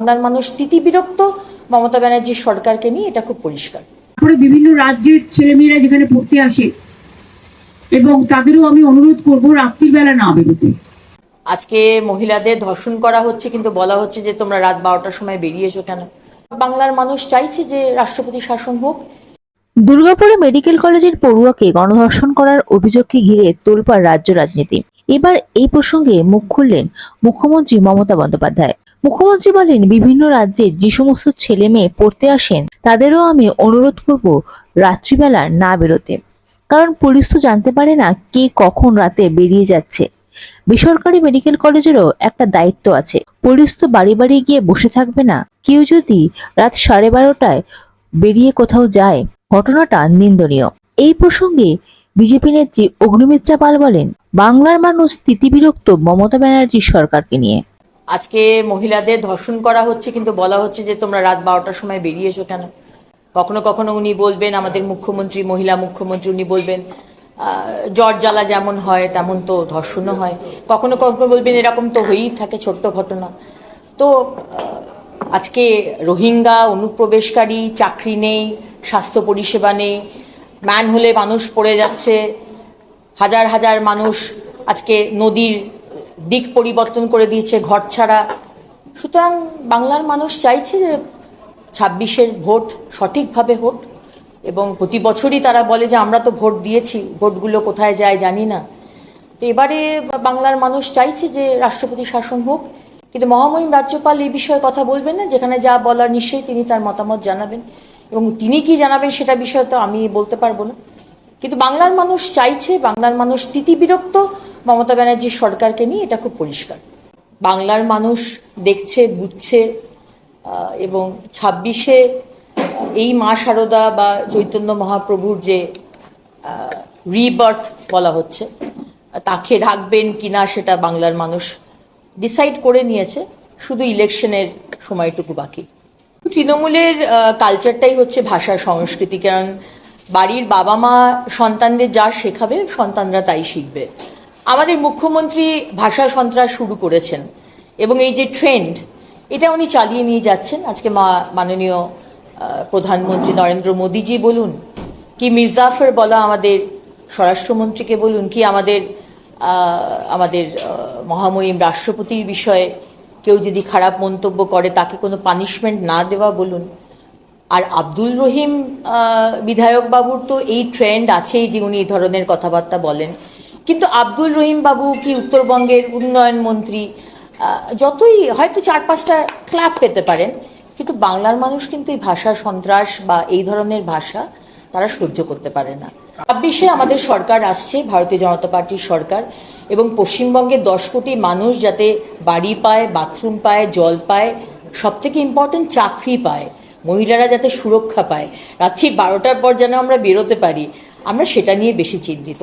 বাংলার মানুষ তিতিবিরক্ত মমতা ব্যানার্জির সরকারকে নিয়ে এটা খুব পরিষ্কার। তারপরে বিভিন্ন রাজ্যের ছেলেমেয়েরা যেখানে পড়তে আসে এবং তাদেরও আমি অনুরোধ করব রাত্রিবেলা না বেরোতে। আজকে মহিলাদের ধর্ষণ করা হচ্ছে কিন্তু বলা হচ্ছে যে তোমরা রাত বারোটার সময় বেরিয়ে এসো কেন? বাংলার মানুষ চাইছে যে রাষ্ট্রপতি শাসন হোক। দুর্গাপুরে মেডিকেল কলেজের পড়ুয়াকে গণধর্ষণ করার অভিযোগকে ঘিরে তোলপাড় রাজ্য রাজনীতি। এবার এই প্রসঙ্গে মুখ খুললেন মুখ্যমন্ত্রী মমতা বন্দ্যোপাধ্যায়। মুখ্যমন্ত্রী বলেন, বিভিন্ন রাজ্যে যে সমস্ত ছেলে মেয়ে পড়তে আসেন, তাদেরও আমি অনুরোধ করব রাত্রিবেলা না বেরোতে। কারণ পুলিশ তো জানতে পারে না কে কখন রাতে বেরিয়ে যাচ্ছে। বেসরকারি মেডিকেল কলেজেরও একটা দায়িত্ব আছে। পুলিশ তো বাড়ি বাড়ি গিয়ে বসে থাকবে না। কেউ যদি রাত সাড়ে বারোটায় বেরিয়ে কোথাও যায়, ঘটনাটা নিন্দনীয়। এই প্রসঙ্গে বিজেপি নেত্রী অগ্নিমিত্রা পাল বলেন, বাংলার মানুষ তিতিবিরক্ত মমতা ব্যানার্জির সরকারকে নিয়ে। আজকে মহিলাদের ধর্ষণ করা হচ্ছে, কিন্তু বলা হচ্ছে যে তোমরা রাত বারোটার সময় বেরিয়ে এসো কেন? কখনো কখনো উনি বলবেন, আমাদের মুখ্যমন্ত্রী, মহিলা মুখ্যমন্ত্রী উনি বলবেন জ্বর জ্বালা যেমন হয়, তেমন তো ধর্ষণও হয়। কখনো কখনো বলবেন, এরকম তো হয়েই থাকে ছোট্ট ঘটনা। তো আজকে রোহিঙ্গা অনুপ্রবেশকারী, চাকরি নেই, স্বাস্থ্য পরিষেবা নেই ম্যান হলে মানুষ পড়ে যাচ্ছে, হাজার হাজার মানুষ আজকে নদীর দিক পরিবর্তন করে দিয়েছে ঘর ছাড়া। সুতরাং বাংলার মানুষ চাইছে যে ছাব্বিশের ভোট সঠিকভাবে হোক এবং প্রতি বছরই তারা বলে যে আমরা তো ভোট দিয়েছি, ভোটগুলো কোথায় যায় জানি না। তো এবারে বাংলার মানুষ চাইছে যে রাষ্ট্রপতি শাসন হোক, কিন্তু মহামহিম রাজ্যপাল এই বিষয়ে কথা বলবেন না, যেখানে যা বলার নিশ্চয়ই তিনি তার মতামত জানাবেন। এবং তিনি কি জানাবেন সেটা বিষয়ে তো আমি বলতে পারব না। কিন্তু বাংলার মানুষ চাইছে, বাংলার মানুষ তিতিবিরক্ত মমতা ব্যানার্জির সরকারকে নিয়ে এটা খুব পরিষ্কার। বাংলার মানুষ দেখছে, বুঝছে এবং ছাব্বিশে এই মা শারদা বা চৈতন্য মহাপ্রভুর যে রিবার্থ বলা হচ্ছে, তাকে রাখবেন কিনা সেটা বাংলার মানুষ ডিসাইড করে নিয়েছে, শুধু ইলেকশনের সময়টুকু বাকি। তৃণমূলের কালচারটাই হচ্ছে ভাষা, সংস্কৃতি, কারণ বাড়ির বাবা মা সন্তানদের যা শেখাবে, সন্তানরা তাই শিখবে। আমাদের মুখ্যমন্ত্রী ভাষা সন্ত্রাস শুরু করেছেন। এবং এই যে ট্রেন্ড এটা উনি চালিয়ে নিয়ে যাচ্ছেন। আজকে মা মাননীয় প্রধানমন্ত্রী নরেন্দ্র মোদীজি বলুন, কি মির্জাফর বলা আমাদের স্বরাষ্ট্রমন্ত্রীকে বলুন, কি আমাদের আমাদের মহামহিম রাষ্ট্রপতির বিষয়ে কেউ যদি খারাপ মন্তব্য করে, তাকে কোনো পানিশমেন্ট না দেওয়া বলুন। আর আব্দুল রহিম বিধায়ক বাবুর তো এই ট্রেন্ড আছেই যে উনি এই ধরনের কথাবার্তা বলেন। কিন্তু আব্দুল রহিম বাবু কি উত্তরবঙ্গের উন্নয়ন মন্ত্রী যতই হয়তো চার পাঁচটা ক্লাব পেতে পারেন, কিন্তু বাংলার মানুষ কিন্তু এই ভাষা সন্ত্রাস বা এই ধরনের ভাষা তারা সহ্য করতে পারে না। ছাব্বিশে আমাদের সরকার আসছে, ভারতীয় জনতা পার্টির সরকার, এবং পশ্চিমবঙ্গের দশ কোটি মানুষ যাতে বাড়ি পায়, বাথরুম পায়, জল পায় সব থেকে ইম্পর্টেন্ট চাকরি পায়, মহিলারা যাতে সুরক্ষা পায়। রাত্রি বারোটার পর যেন আমরা বেরোতে পারি, আমরা সেটা নিয়ে বেশি চিন্তিত।